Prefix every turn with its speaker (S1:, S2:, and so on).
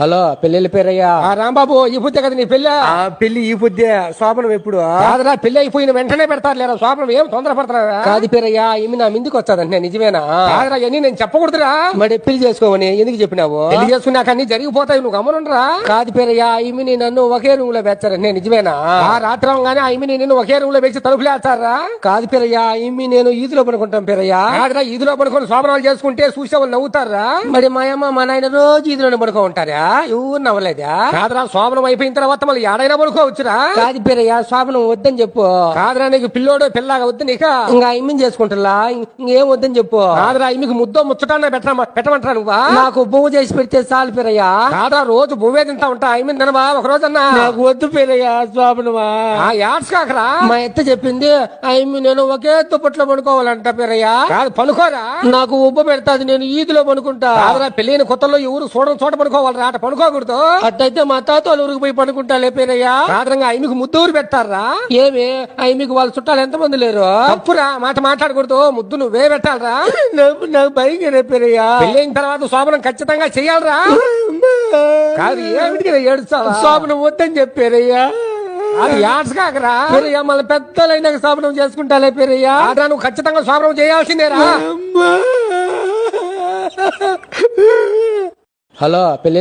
S1: Hello పెళ్ళి పేరయ్యా.
S2: ఆ రాంబాబు ఈ బుద్ధే కదా నీ పెళ్ళి?
S1: ఆ పెళ్ళి ఈ పొద్దే శోభనం ఎప్పుడు?
S2: కాదురా పెళ్ళి అయిపోయిన వెంటనే పెడతారు లేరా శోభనం ఏం తొందర పడతారా
S1: కాదు పేరయ్యా ఈమె నా ముందుకు వచ్చాదంటే నిజమేనా?
S2: కాదురా ఇవన్నీ నేను చెప్పకూడదురా.
S1: మరి పెళ్ళి చేసుకోమని ఎందుకు చెప్పినావు?
S2: పెళ్ళి చేసుకున్నాక అన్ని జరిగిపోతాయి నువ్వు గమనుండరా?
S1: కాదు పేరయ్యా ఈమెని నన్ను ఒకే రూమ్లో పెంచారంటే నిజమేనా?
S2: ఆ రాత్రి అవగానే ఆమె నేను ఒకే రూమ్లో వేసి తలుపులు వేస్తారా
S1: కాదు పేరయ్యా ఈమె నేను ఈదులో పడుకుంటాం పేరయ్యా.
S2: కాదురా ఇదిలో పడుకొని శోభనాలు చేసుకుంటే చూసే వాళ్ళు నవ్వుతారా?
S1: మరి మా అమ్మ మా నాయన రోజు ఈదులోనే పడుకో ఉంటారా ఎవరు నవ్వలేదా
S2: కాదురా శోభనం అయిపోయిన తర్వాత మళ్ళీ ఏడైనా పడుకోవచ్చురా
S1: కాదు పేరయ్యా శోభనం వద్దని చెప్పు.
S2: కాదురా నీకు పిల్లోడు పిల్లగా వద్దు నీక
S1: ఇంకా ఈమెన్ చేసుకుంటా ఇంకేం వద్దని చెప్పు.
S2: కాదురా మీకు ముద్దో ముచ్చటాన్న పెట్టమ పెట్టమంటారా నువ్వా?
S1: నాకు పువ్వు చేసి పెడితే చాలు పేరయ్యా.
S2: కాదురా రోజు బువ్వే తింటా ఉంటా ఐమిన్ తినవా? ఒక రోజన్నా?
S1: నాకు వద్దు పేరయ్యా శోభనమా
S2: ఆ యాడ్స్ కాకరా.
S1: మా ఎత్త చెప్పింది అయ్యి నేను ఒకే దుప్పట్లో పడుకోవాలంట పేరయ్యా.
S2: కాదు పనుకోరా
S1: నాకు ఉబ్బ పెడతాది నేను ఈదులో పడుకుంటా.
S2: కాదురా పెళ్ళైన కొత్తలో ఎవరు చూడడం చోట పడుకోవాలరా అట పడుకోకూడదు
S1: అట్టయితే మా తాత వాళ్ళ ఊరికి పోయి పడుకుంటాలే పేరయ్యా
S2: కాదురంగా ఐమికి ముద్దూరు పెట్టారా
S1: ఏమి? మీకు వాళ్ళ చుట్టాలు ఎంతమంది లేరు?
S2: తప్పురా మాట మాట్లాడకూడదు ముద్దు నువ్వే పెట్టాలరా?
S1: నాకు భయంగా పేరయ్యా
S2: పెళ్ళైన తర్వాత శోభనం ఖచ్చితంగా చెయ్యాలరా? కాదు ఏమిటి ఏడుస్తావా?
S1: శోభనం వద్దని చెప్పారయ్యా.
S2: అది యాడ్స్ కాకరా?
S1: పేరయ్యా మళ్ళీ పెద్దలైనాక శోభనం చేసుకుంటాలే పేరయ్యా
S2: కాదురా నువ్వు ఖచ్చితంగా శోభనం చేయాల్సిందేరా?
S1: హలో పెళ్ళి